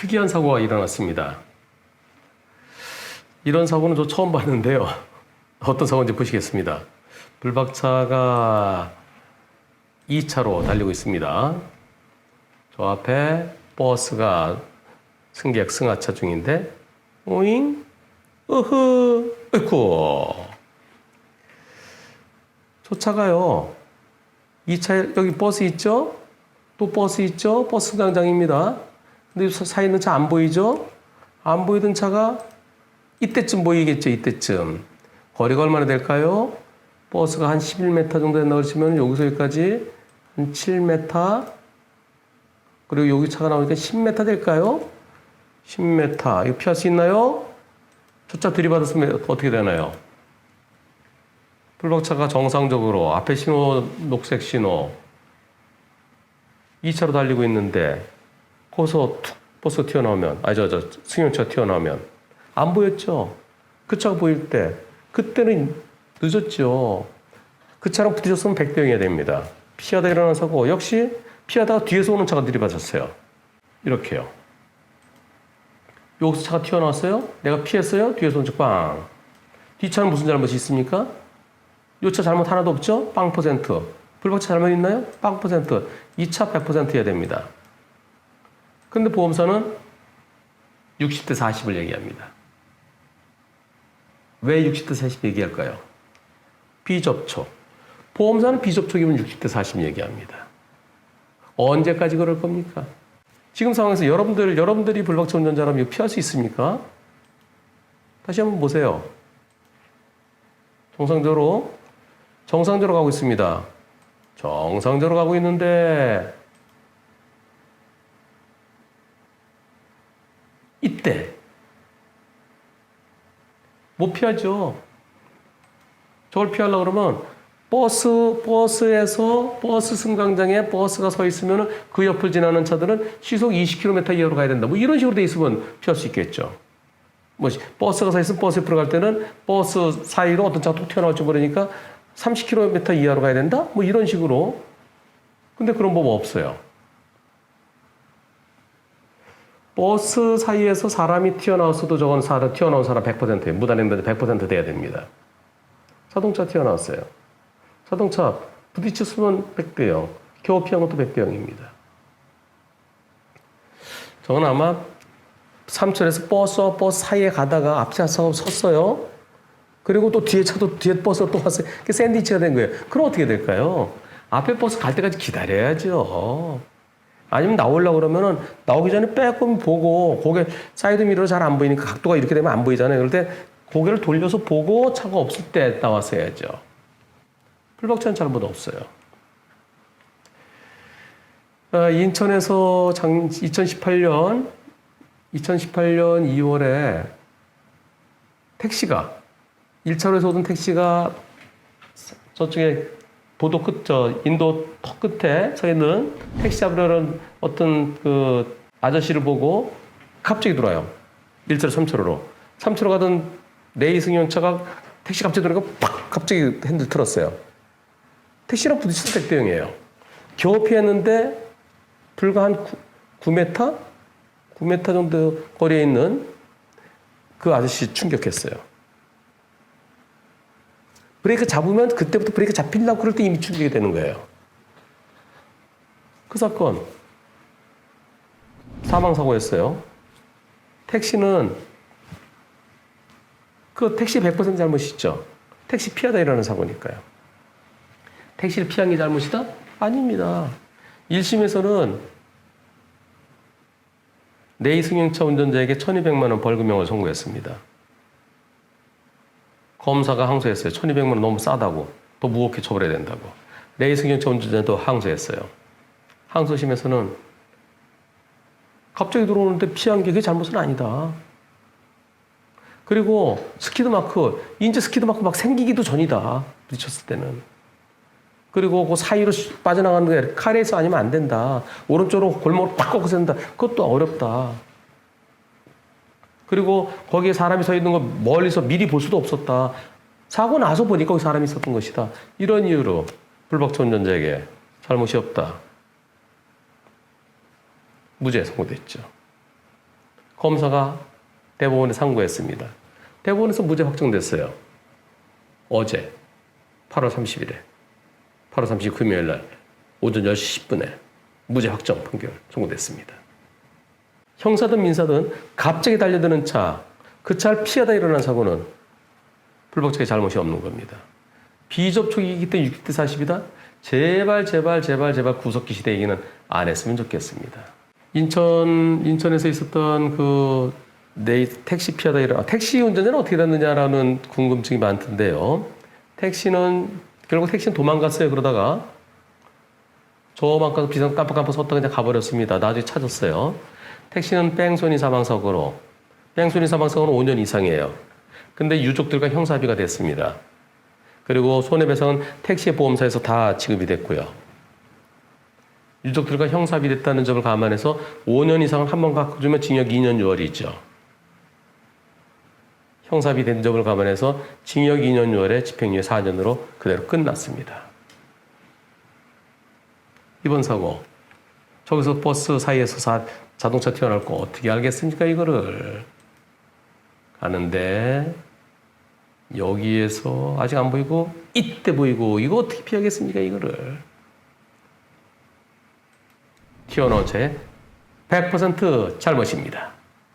특이한 사고가 일어났습니다. 이런 사고는 저 처음 봤는데요. 어떤 사고인지 보시겠습니다. 불박차가 2차로 달리고 있습니다. 저 앞에 버스가 승객 승하차 중인데, 오잉? 으흐, 으쿠. 저 차가요. 2차, 여기 버스 있죠? 또 버스 있죠? 버스 당장입니다. 근데 사- 사이 있는 차 안 보이죠? 안 보이던 차가 이때쯤 보이겠죠, 이때쯤. 거리가 얼마나 될까요? 버스가 한 11m 정도 된다 그러시면 여기서 여기까지 한 7m. 그리고 여기 차가 나오니까 10m 될까요? 10m. 이거 피할 수 있나요? 저차 들이받았으면 어떻게 되나요? 블록차가 정상적으로 앞에 신호 녹색 신호 2차로 달리고 있는데 거기서 툭 버스 튀어나오면 아니 저 저 승용차 튀어나오면 안 보였죠. 그 차가 보일 때 그때는 늦었죠. 그 차랑 부딪혔으면 100대 0이야 됩니다. 피하다 일어난 사고 역시 피하다가 뒤에서 오는 차가 들이받았어요. 이렇게요. 여기서 차가 튀어나왔어요. 내가 피했어요. 뒤에서 오는 차 빵. 뒷차는 무슨 잘못이 있습니까? 요 차 잘못 하나도 없죠? 빵 퍼센트. 불박차 잘못 있나요? 빵 퍼센트. 2차 100%여야 됩니다. 근데 보험사는 60대 40을 얘기합니다. 왜 60대 40 얘기할까요? 비접촉. 보험사는 비접촉이면 60대 40 얘기합니다. 언제까지 그럴 겁니까? 지금 상황에서 여러분들, 여러분들이 불박차 운전자라면 피할 수 있습니까? 다시 한번 보세요. 정상적으로, 정상적으로 가고 있습니다. 정상적으로 가고 있는데, 이때, 못 피하죠. 저걸 피하려고 그러면 버스, 버스에서 버스 승강장에 버스가 서 있으면 그 옆을 지나는 차들은 시속 20km 이하로 가야 된다. 뭐 이런 식으로 돼 있으면 피할 수 있겠죠. 뭐 버스가 서 있으면 버스 옆으로 갈 때는 버스 사이로 어떤 차가 톡 튀어나올지 모르니까 30km 이하로 가야 된다? 뭐 이런 식으로. 근데 그런 법 없어요. 버스 사이에서 사람이 튀어나왔어도 저건 사람, 튀어나온 사람 100%예요. 무단횡단 100% 돼야 됩니다. 자동차 튀어나왔어요. 자동차 부딪혔으면 100대 0. 겨우 피한 것도 100대 0입니다. 저건 아마 삼천에서 버스와 버스 사이에 가다가 앞차 서 섰어요. 그리고 또 뒤에 차도 뒤에 버스가 또 왔어요. 그 샌드위치가 된 거예요. 그럼 어떻게 될까요? 앞에 버스 갈 때까지 기다려야죠. 아니면 나오려고 그러면은 나오기 전에 빼꼼 보고 고개 사이드 미러 잘안 보이니까 각도가 이렇게 되면 안 보이잖아요. 그럴 때 고개를 돌려서 보고 차가 없을 때 나왔어야죠. 풀박차는 잘못 없어요. 아, 인천에서 작 2018년 2018년 2월에 택시가 1차로에서 오던 택시가 저쪽에 보도 끝, 저 인도 턱 끝에 서 있는 택시 잡으려는 어떤 그 아저씨를 보고 갑자기 들어와요. 1차로 3차로로. 3차로 가던 레이 승용차가 택시 갑자기 들어가고 팍! 갑자기 핸들 틀었어요. 택시랑 부딪혀서 100대 0이에요. 겨우 피했는데 불과 한 9, 9m? 9m 정도 거리에 있는 그 아저씨 충격했어요. 브레이크 잡으면 그때부터 브레이크 잡히려고 그럴 때 이미 충격이 되는 거예요. 그 사건 사망 사고였어요. 택시는 그 택시 100% 잘못이죠. 택시 피하다 일어나는 사고니까요. 택시를 피한 게 잘못이다? 아닙니다. 1심에서는 내이 승용차 운전자에게 1200만 원 벌금형을 선고했습니다. 검사가 항소했어요. 1200만 원 너무 싸다고. 더 무겁게 처벌해야 된다고. 레이 승용차 운전자도 항소했어요. 항소심에서는 갑자기 들어오는데 피한 게 그게 잘못은 아니다. 그리고 스키드 마크, 이제 스키드 마크 막 생기기도 전이다. 부딪혔을 때는. 그리고 그 사이로 빠져나가는 게 카레에서 아니면 안 된다. 오른쪽으로 골목을 팍 꺾어서 된다. 그것도 어렵다. 그리고 거기에 사람이 서 있는 거 멀리서 미리 볼 수도 없었다. 사고 나서 보니까 거기 사람이 있었던 것이다. 이런 이유로 불박차 운전자에게 잘못이 없다. 무죄 선고됐죠. 검사가 대법원에 상고했습니다. 대법원에서 무죄 확정됐어요. 어제 8월 30일에 8월 30일 금요일 날 오전 10시 10분에 무죄 확정 판결 선고됐습니다. 형사든 민사든 갑자기 달려드는 차, 그 차를 피하다 일어난 사고는 불법자의 잘못이 없는 겁니다. 비접촉이기 때문에 60대 40이다? 제발 제발 제발 제발 구석기 시대 얘기는 안 했으면 좋겠습니다. 인천 인천에서 있었던 그 네, 택시 피하다 일어나 택시 운전자는 어떻게 됐느냐라는 궁금증이 많던데요. 택시는 결국 택시는 도망갔어요. 그러다가 저만 가서 비상 깜빡깜빡 섰다 그냥 가버렸습니다. 나중에 찾았어요. 택시는 뺑소니 사망사고로 뺑소니 사망사고는 5년 이상이에요. 근데 유족들과 형사합의가 됐습니다. 그리고 손해배상은 택시 보험사에서 다 지급이 됐고요. 유족들과 형사합의 됐다는 점을 감안해서 5년 이상을 한 번 갖고 주면 징역 2년 6월이죠. 형사합의 된 점을 감안해서 징역 2년 6월에 집행유예 4년으로 그대로 끝났습니다. 이번 사고 저기서 버스 사이에서 사- 자동차 튀어나올 거 어떻게 알겠습니까 이거를 가는데 여기에서 아직 안 보이고 이때 보이고 이거 어떻게 피하겠습니까 이거를 튀어나온 채100% 잘못입니다.